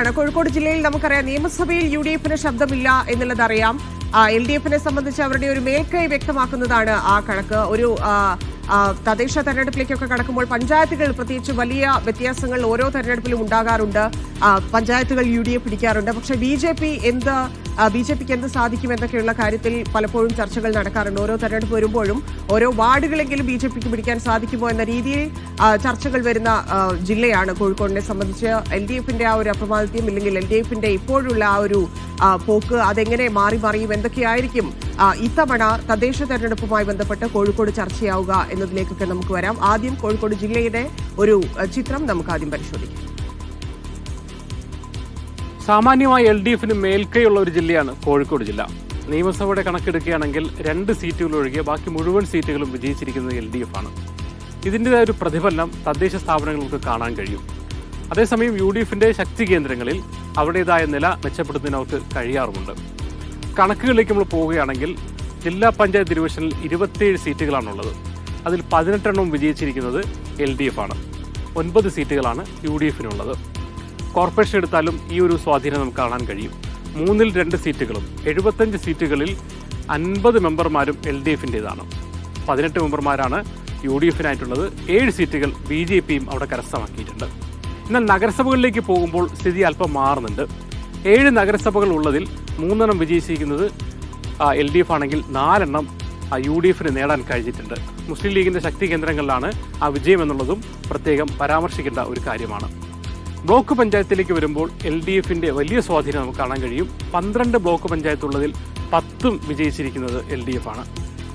ആണ്. കോഴിക്കോട് ജില്ലയിൽ നമുക്കറിയാം നിയമസഭയിൽ യു ഡി എഫിന് ശബ്ദമില്ല എന്നുള്ളത് അറിയാം. എൽ ഡി എഫിനെ സംബന്ധിച്ച് അവരുടെ ഒരു മേൽക്കൈ വ്യക്തമാക്കുന്നതാണ് ആ കണക്ക്. ഒരു തദ്ദേശ തെരഞ്ഞെടുപ്പിലേക്കൊക്കെ കടക്കുമ്പോൾ പഞ്ചായത്തുകൾ പ്രത്യേകിച്ച് വലിയ വ്യത്യാസങ്ങൾ ഓരോ തെരഞ്ഞെടുപ്പിലും ഉണ്ടാകാറുണ്ട്. പഞ്ചായത്തുകൾ യു ഡി എഫ് പിടിക്കാറുണ്ട്. പക്ഷേ ബി ജെ പി എന്ത് ബി ജെ പിക്ക് എന്ത് സാധിക്കും എന്നൊക്കെയുള്ള കാര്യത്തിൽ പലപ്പോഴും ചർച്ചകൾ നടക്കാറുണ്ട്. ഓരോ തെരഞ്ഞെടുപ്പ് വരുമ്പോഴും ഓരോ വാർഡുകളെങ്കിലും ബി ജെ പിക്ക് പിടിക്കാൻ സാധിക്കുമോ എന്ന രീതിയിൽ ചർച്ചകൾ വരുന്ന ജില്ലയാണ്. കോഴിക്കോടിനെ സംബന്ധിച്ച് എൽ ഡി എഫിന്റെ ആ ഒരു അപ്രമാദിത്യം ഇല്ലെങ്കിൽ എൽ ഡി എഫിന്റെ ഇപ്പോഴുള്ള ആ ഒരു പോക്ക് അതെങ്ങനെ മാറി മറിയും എന്തൊക്കെയായിരിക്കും ഇത്തവണ തദ്ദേശ തെരഞ്ഞെടുപ്പുമായി ബന്ധപ്പെട്ട് കോഴിക്കോട് ചർച്ചയാവുക എന്നതിലേക്കൊക്കെ നമുക്ക് വരാം. ആദ്യം കോഴിക്കോട് ജില്ലയുടെ ഒരു ചിത്രം നമുക്ക് ആദ്യം പരിശോധിക്കാം. സാമാന്യമായി എൽ ഡി എഫിന് മേൽക്കൈയുള്ള ഒരു ജില്ലയാണ് കോഴിക്കോട് ജില്ല. നിയമസഭയുടെ കണക്കെടുക്കുകയാണെങ്കിൽ രണ്ട് സീറ്റുകൾ ഒഴികെ ബാക്കി മുഴുവൻ സീറ്റുകളും വിജയിച്ചിരിക്കുന്നത് എൽ ഡി എഫ് ആണ്. ഇതിന്റെതായ ഒരു പ്രതിഫലനം തദ്ദേശ സ്ഥാപനങ്ങൾക്ക് കാണാൻ കഴിയും. അതേസമയം യു ഡി എഫിന്റെ ശക്തി കേന്ദ്രങ്ങളിൽ അവരുടേതായ നില മെച്ചപ്പെടുത്തുന്നതിന് അവർക്ക് കഴിയാറുമുണ്ട്. കണക്കുകളിലേക്ക് നമ്മൾ പോവുകയാണെങ്കിൽ ജില്ലാ പഞ്ചായത്ത് ഡിവിഷനിൽ ഇരുപത്തിയേഴ് സീറ്റുകളാണുള്ളത്. അതിൽ പതിനെട്ടെണ്ണം വിജയിച്ചിരിക്കുന്നത് എൽ ഡി എഫ് ആണ്. ഒൻപത് സീറ്റുകളാണ് യു ഡി എഫിനുള്ളത്. കോർപ്പറേഷൻ എടുത്താലും ഈ ഒരു സ്വാധീനം നമുക്ക് കാണാൻ കഴിയും. മൂന്നിൽ രണ്ട് സീറ്റുകളും എഴുപത്തഞ്ച് സീറ്റുകളിൽ അൻപത് മെമ്പർമാരും എൽ ഡി എഫിന്റെതാണ്. പതിനെട്ട് മെമ്പർമാരാണ് യു ഡി എഫിനായിട്ടുള്ളത്. ഏഴ് സീറ്റുകൾ ബി ജെ പിയും അവിടെ കരസ്ഥമാക്കിയിട്ടുണ്ട്. എന്നാൽ നഗരസഭകളിലേക്ക് പോകുമ്പോൾ സ്ഥിതി അല്പം മാറുന്നുണ്ട്. ഏഴ് നഗരസഭകൾ ഉള്ളതിൽ മൂന്നെണ്ണം വിജയിച്ചിരിക്കുന്നത് എൽ ഡി എഫ് ആണെങ്കിൽ നാലെണ്ണം യു ഡി എഫിന് നേടാൻ കഴിഞ്ഞിട്ടുണ്ട്. മുസ്ലിം ലീഗിന്റെ ശക്തി കേന്ദ്രങ്ങളിലാണ് ആ വിജയം എന്നുള്ളതും പ്രത്യേകം പരാമർശിക്കേണ്ട ഒരു കാര്യമാണ്. ബ്ലോക്ക് പഞ്ചായത്തിലേക്ക് വരുമ്പോൾ എൽ ഡി എഫിന്റെ വലിയ സ്വാധീനം നമുക്ക് കാണാൻ കഴിയും. പന്ത്രണ്ട് ബ്ലോക്ക് പഞ്ചായത്തുള്ളതിൽ പത്തും വിജയിച്ചിരിക്കുന്നത് എൽ ഡി എഫ് ആണ്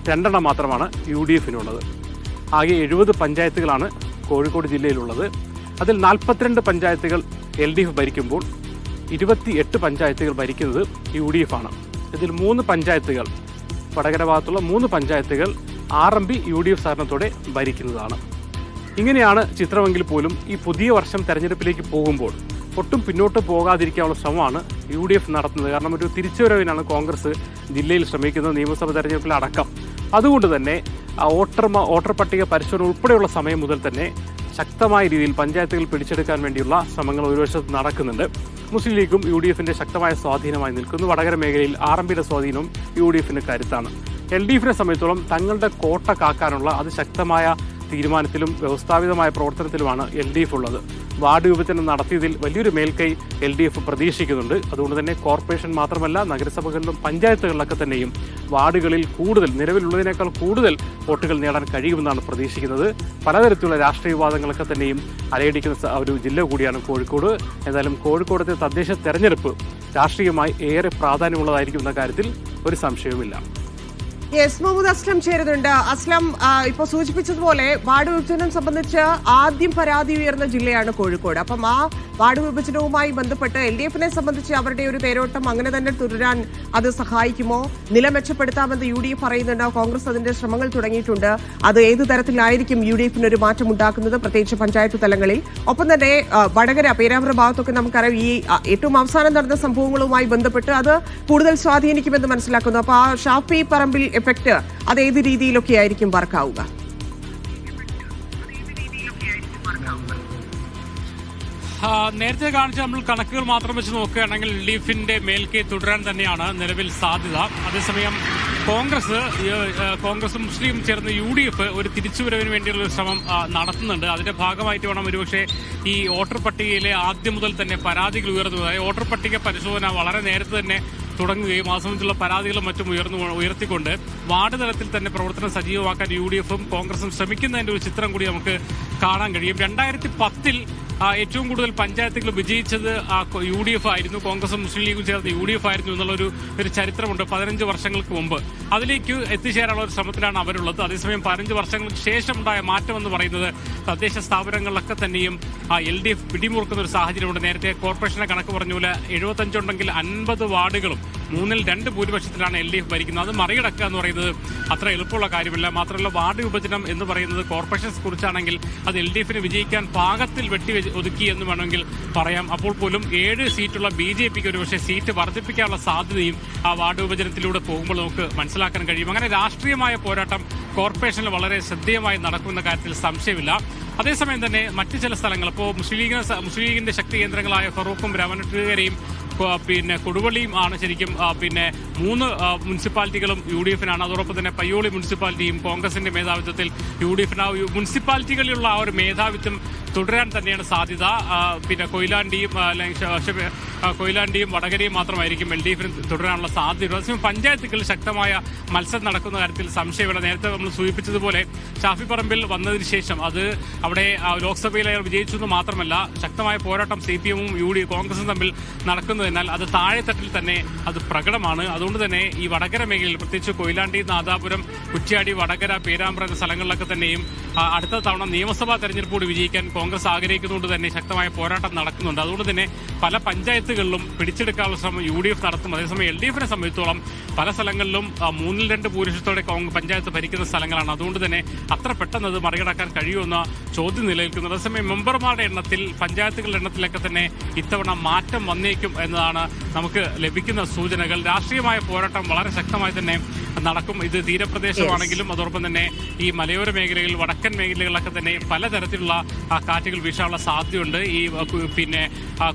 രണ്ടെണ്ണം മാത്രമാണ് യു ഡി എഫിനുള്ളത് ആകെ എഴുപത് പഞ്ചായത്തുകളാണ് കോഴിക്കോട് ജില്ലയിലുള്ളത്. അതിൽ നാൽപ്പത്തിരണ്ട് പഞ്ചായത്തുകൾ എൽ ഡി എഫ് ഭരിക്കുമ്പോൾ ഇരുപത്തി എട്ട് പഞ്ചായത്തുകൾ ഭരിക്കുന്നത് യു ഡി എഫ് ആണ് ഇതിൽ മൂന്ന് പഞ്ചായത്തുകൾ വടകര ഭാഗത്തുള്ള മൂന്ന് പഞ്ചായത്തുകൾ R M P U D F സഹകരണത്തോടെ ഭരിക്കുന്നതാണ്. ഇങ്ങനെയാണ് ചിത്രമെങ്കിൽ പോലും ഈ പുതിയ വർഷം തെരഞ്ഞെടുപ്പിലേക്ക് പോകുമ്പോൾ ഒട്ടും പിന്നോട്ട് പോകാതിരിക്കാനുള്ള ശ്രമമാണ് യു ഡി എഫ് നടത്തുന്നത്. കാരണം ഒരു തിരിച്ചുവരവിനാണ് കോൺഗ്രസ് ജില്ലയിൽ ശ്രമിക്കുന്നത് നിയമസഭ തെരഞ്ഞെടുപ്പിലടക്കം അതുകൊണ്ട് തന്നെ വോട്ടർ വോട്ടർ പട്ടിക പരിശോധന ഉൾപ്പെടെയുള്ള സമയം മുതൽ തന്നെ ശക്തമായ രീതിയിൽ പഞ്ചായത്തുകൾ പിടിച്ചെടുക്കാൻ വേണ്ടിയുള്ള ശ്രമങ്ങൾ ഒരു വശത്ത് നടക്കുന്നുണ്ട്. മുസ്ലിം ലീഗും യു ഡി എഫിന്റെ ശക്തമായ സ്വാധീനമായി നിൽക്കുന്നു. വടകര മേഖലയിൽ ആർ എം പിയുടെ സ്വാധീനവും യു ഡി എഫിന് കരുത്താണ്. എൽ ഡി എഫിനെ സംബന്ധിച്ചോളം തങ്ങളുടെ കോട്ട കാക്കാനുള്ള അതിശക്തമായ തീരുമാനത്തിലും വ്യവസ്ഥാപിതമായ പ്രവർത്തനത്തിലുമാണ് എൽ ഡി എഫ് ഉള്ളത്. വാർഡ് വിഭജനം നടത്തിയതിൽ വലിയൊരു മേൽക്കൈ എൽ ഡി എഫ് പ്രതീക്ഷിക്കുന്നുണ്ട്. അതുകൊണ്ട് തന്നെ കോർപ്പറേഷൻ മാത്രമല്ല നഗരസഭകളിലും പഞ്ചായത്തുകളിലൊക്കെ തന്നെയും വാർഡുകളിൽ കൂടുതൽ നിലവിലുള്ളതിനേക്കാൾ കൂടുതൽ വോട്ടുകൾ നേടാൻ കഴിയുമെന്നാണ് പ്രതീക്ഷിക്കുന്നത്. പലതരത്തിലുള്ള രാഷ്ട്രീയ വിവാദങ്ങളൊക്കെ തന്നെയും അലയടിക്കുന്ന ഒരു ജില്ല കൂടിയാണ് കോഴിക്കോട്. എന്തായാലും കോഴിക്കോടത്തെ തദ്ദേശ തെരഞ്ഞെടുപ്പ് രാഷ്ട്രീയമായി ഏറെ പ്രാധാന്യമുള്ളതായിരിക്കും എന്ന കാര്യത്തിൽ ഒരു സംശയവുമില്ല. യെസ് മുഹമ്മദ് അസ്ലം ചേരുന്നുണ്ട്. അസ്ലം ഇപ്പോൾ ഇപ്പൊ സൂചിപ്പിച്ചതുപോലെ വാർഡ് വിഭജനം സംബന്ധിച്ച് ആദ്യം പരാതി ഉയർന്ന ജില്ലയാണ് കോഴിക്കോട്. അപ്പം ആ വാർഡ് വിഭജനവുമായി ബന്ധപ്പെട്ട് എൽ ഡി എഫിനെ സംബന്ധിച്ച് അവരുടെ ഒരു തേരോട്ടം അങ്ങനെ തന്നെ തുടരാൻ അത് സഹായിക്കുമോ? നില മെച്ചപ്പെടുത്താമെന്ന് യു ഡി എഫ് പറയുന്നുണ്ട്. കോൺഗ്രസ് അതിന്റെ ശ്രമങ്ങൾ തുടങ്ങിയിട്ടുണ്ട്. അത് ഏത് തരത്തിലായിരിക്കും യു ഡി എഫിന് ഒരു മാറ്റം ഉണ്ടാക്കുന്നത് പ്രത്യേകിച്ച് പഞ്ചായത്ത് തലങ്ങളിൽ? ഒപ്പം തന്നെ വടകര പേരാമ്പ്ര ഭാഗത്തൊക്കെ നമുക്കറിയാം ഈ ഏറ്റവും അവസാനം നടന്ന സംഭവങ്ങളുമായി ബന്ധപ്പെട്ട് അത് കൂടുതൽ സ്വാധീനിക്കുമെന്ന് മനസ്സിലാക്കുന്നു. അപ്പോൾ ആ ഷാഫി പറമ്പിൽ എഫക്ട് അത് ഏത് രീതിയിലൊക്കെ ആയിരിക്കും വർക്കാവുക? നേരത്തെ കാണിച്ച നമ്മൾ കണക്കുകൾ മാത്രം വെച്ച് നോക്കുകയാണെങ്കിൽ ലീഫിന്റെ മേൽക്കെ തുടരാൻ തന്നെയാണ് നിലവിൽ സാധ്യത. അതേസമയം കോൺഗ്രസ് കോൺഗ്രസും മുസ്ലിം ചേർന്ന് യു ഡി എഫ് ഒരു തിരിച്ചുവരവിന് വേണ്ടിയുള്ള ശ്രമം നടത്തുന്നുണ്ട്. അതിന്റെ ഭാഗമായിട്ട് വേണം ഒരുപക്ഷെ ഈ വോട്ടർ പട്ടികയിലെ ആദ്യം മുതൽ തന്നെ പരാതികൾ ഉയർന്നു അതായത് വോട്ടർ പട്ടിക പരിശോധന വളരെ നേരത്തെ തന്നെ തുടങ്ങുകയും ആ സംബന്ധിച്ചുള്ള പരാതികളും മറ്റും ഉയർന്നു ഉയർത്തിക്കൊണ്ട് വാർഡ് തലത്തിൽ തന്നെ പ്രവർത്തനം സജീവമാക്കാൻ യു ഡി എഫും കോൺഗ്രസും ശ്രമിക്കുന്നതിന്റെ ഒരു ചിത്രം കൂടി നമുക്ക് കാണാൻ കഴിയും. രണ്ടായിരത്തി പത്തിൽ ഏറ്റവും കൂടുതൽ പഞ്ചായത്തുകൾ വിജയിച്ചത് യു ഡി എഫ് ആയിരുന്നു. കോൺഗ്രസും മുസ്ലിം ലീഗും ചേർന്ന് യു ഡി എഫ് ആയിരുന്നു എന്നുള്ളൊരു ഒരു ചരിത്രമുണ്ട് പതിനഞ്ച് വർഷങ്ങൾക്ക് മുമ്പ്. അതിലേക്ക് എത്തിച്ചേരാനുള്ള ഒരു ശ്രമത്തിലാണ് അവരുള്ളത്. അതേസമയം പതിനഞ്ച് വർഷങ്ങൾക്ക് ശേഷം ഉണ്ടായ മാറ്റം എന്ന് പറയുന്നത് തദ്ദേശ സ്ഥാപനങ്ങളിലൊക്കെ തന്നെയും എൽ ഡി എഫ് പിടിമുറുക്കുന്ന ഒരു സാഹചര്യമുണ്ട്. നേരത്തെ കോർപ്പറേഷനെ കണക്ക് പറഞ്ഞ പോലെ എഴുപത്തഞ്ചുണ്ടെങ്കിൽ അൻപത് വാർഡുകളും മൂന്നിൽ രണ്ട് ഭൂരിപക്ഷത്തിലാണ് എൽ ഡി എഫ് ഭരിക്കുന്നത്. അത് മറികടക്കുക എന്ന് പറയുന്നത് അത്ര എളുപ്പമുള്ള കാര്യമല്ല. മാത്രമല്ല വാർഡ് വിഭജനം എന്ന് പറയുന്നത് കോർപ്പറേഷൻസ് കുറിച്ചാണെങ്കിൽ അത് എൽ ഡി എഫിന് വിജയിക്കാൻ പാകത്തിൽ വെട്ടി ഒതുക്കി എന്ന് വേണമെങ്കിൽ പറയാം. അപ്പോൾ പോലും ഏഴ് സീറ്റുള്ള ബി ജെ പിക്ക് ഒരുപക്ഷെ സീറ്റ് വർദ്ധിപ്പിക്കാനുള്ള സാധ്യതയും ആ വാർഡ് വിഭജനത്തിലൂടെ പോകുമ്പോൾ നമുക്ക് മനസ്സിലാക്കാൻ കഴിയും. അങ്ങനെ രാഷ്ട്രീയമായ പോരാട്ടം കോർപ്പറേഷനിൽ വളരെ ശ്രദ്ധേയമായി നടക്കുന്ന കാര്യത്തിൽ സംശയമില്ല. അതേസമയം തന്നെ മറ്റ് ചില സ്ഥലങ്ങൾ. ഇപ്പോൾ മുസ്ലിം ലീഗിന് മുസ്ലിം ലീഗിന്റെ ശക്തി കേന്ദ്രങ്ങളായ ഫറൂഖും രാമനട്ടുകരയും പിന്നെ കൊടുവള്ളിയും ആണ് ശരിക്കും പിന്നെ മൂന്ന് മുനിസിപ്പാലിറ്റികളും യു ഡി എഫിനാണ് അതോടൊപ്പം തന്നെ പയ്യോളി മുനിസിപ്പാലിറ്റിയും കോൺഗ്രസിന്റെ മേധാവിത്വത്തിൽ യു ഡി എഫിന് ആ മുനിസിപ്പാലിറ്റികളിലുള്ള ആ ഒരു മേധാവിത്വം തുടരാൻ തന്നെയാണ് സാധ്യത. പിന്നെ കൊയിലാണ്ടിയും കൊയിലാണ്ടിയും വടകരയും മാത്രമായിരിക്കും എൽ ഡി എഫിന് തുടരാനുള്ള സാധ്യത. അതേസമയം പഞ്ചായത്തുകളിൽ ശക്തമായ മത്സരം നടക്കുന്ന കാര്യത്തിൽ സംശയമില്ല നേരത്തെ നമ്മൾ സൂചിപ്പിച്ചതുപോലെ ഷാഫി പറമ്പിൽ വന്നതിന് ശേഷം അത് അവിടെ ലോക്സഭയിൽ അയാൾ വിജയിച്ചു എന്ന് മാത്രമല്ല ശക്തമായ പോരാട്ടം സി പി എമ്മും യു ഡി കോൺഗ്രസും തമ്മിൽ നടക്കുന്നതിനാൽ അത് താഴെത്തട്ടിൽ തന്നെ അത് പ്രകടമാണ്. അതുകൊണ്ട് തന്നെ ഈ വടകര മേഖലയിൽ പ്രത്യേകിച്ച് കൊയിലാണ്ടി നാദാപുരം കുറ്റ്യാടി വടകര പേരാമ്പ്ര എന്ന സ്ഥലങ്ങളിലൊക്കെ തന്നെയും അടുത്ത തവണ നിയമസഭാ തെരഞ്ഞെടുപ്പ് കൂടി വിജയിക്കാൻ കോൺഗ്രസ് ആഗ്രഹിക്കുന്നതുകൊണ്ട് തന്നെ ശക്തമായ പോരാട്ടം നടക്കുന്നുണ്ട്. അതുകൊണ്ട് തന്നെ പല പഞ്ചായത്തുകളിലും പിടിച്ചെടുക്കാനുള്ള ശ്രമം യു ഡി എഫ് നടത്തും. അതേസമയം എൽ ഡി എഫിനെ സംബന്ധിച്ചോളം പല സ്ഥലങ്ങളിലും മൂന്നിൽ രണ്ട് കോൺഗ്രസ് പഞ്ചായത്ത് ഭരിക്കുന്ന സ്ഥലങ്ങളാണ്. അതുകൊണ്ട് തന്നെ അത്ര പെട്ടെന്ന് അത് മറികടക്കാൻ കഴിയുമെന്ന ചോദ്യം നിലനിൽക്കുന്നു. അതേസമയം മെമ്പർമാരുടെ എണ്ണത്തിൽ പഞ്ചായത്തുകളുടെ എണ്ണത്തിലൊക്കെ തന്നെ ഇത്തവണ മാറ്റം വന്നേക്കും എന്നതാണ് നമുക്ക് ലഭിക്കുന്ന സൂചനകൾ. രാഷ്ട്രീയമായ പോരാട്ടം വളരെ ശക്തമായി തന്നെ നടക്കും. ഇത് തീരപ്രദേശമാണെങ്കിലും അതോടൊപ്പം തന്നെ ഈ മലയോര മേഖലകളിൽ വടക്കൻ മേഖലകളിലൊക്കെ തന്നെ പലതരത്തിലുള്ള കാറ്റുകൾ വീശാനുള്ള സാധ്യതയുണ്ട്. ഈ പിന്നെ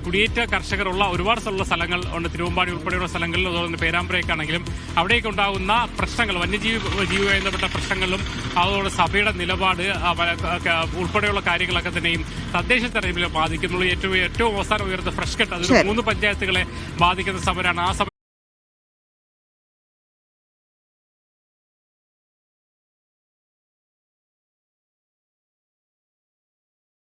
കുടിയേറ്റ കർഷകരുള്ള ഒരുപാട് സ്ഥലമുള്ള സ്ഥലങ്ങൾ ഉണ്ട്. തിരുവമ്പാടി ഉൾപ്പെടെയുള്ള സ്ഥലങ്ങളിൽ അതുപോലെ തന്നെ പേരാമ്പ്രയൊക്കെയാണെങ്കിലും അവിടെയൊക്കെ ഉണ്ടാകുന്ന പ്രശ്നങ്ങൾ വന്യജീവി ജീവിയുമായി ബന്ധപ്പെട്ട പ്രശ്നങ്ങളും അതോടെ സഭയുടെ നിലപാട് ഉൾപ്പെടെയുള്ള കാര്യങ്ങളൊക്കെ തന്നെയും തദ്ദേശ തെരഞ്ഞെടുപ്പിൽ ബാധിക്കുന്നുള്ളൂ ഏറ്റവും ഏറ്റവും അവസാനം ഉയർന്ന ഫ്രഷ് കട്ട് അതിൽ മൂന്ന് പഞ്ചായത്തുകളെ ബാധിക്കുന്ന സമരമാണ് ആ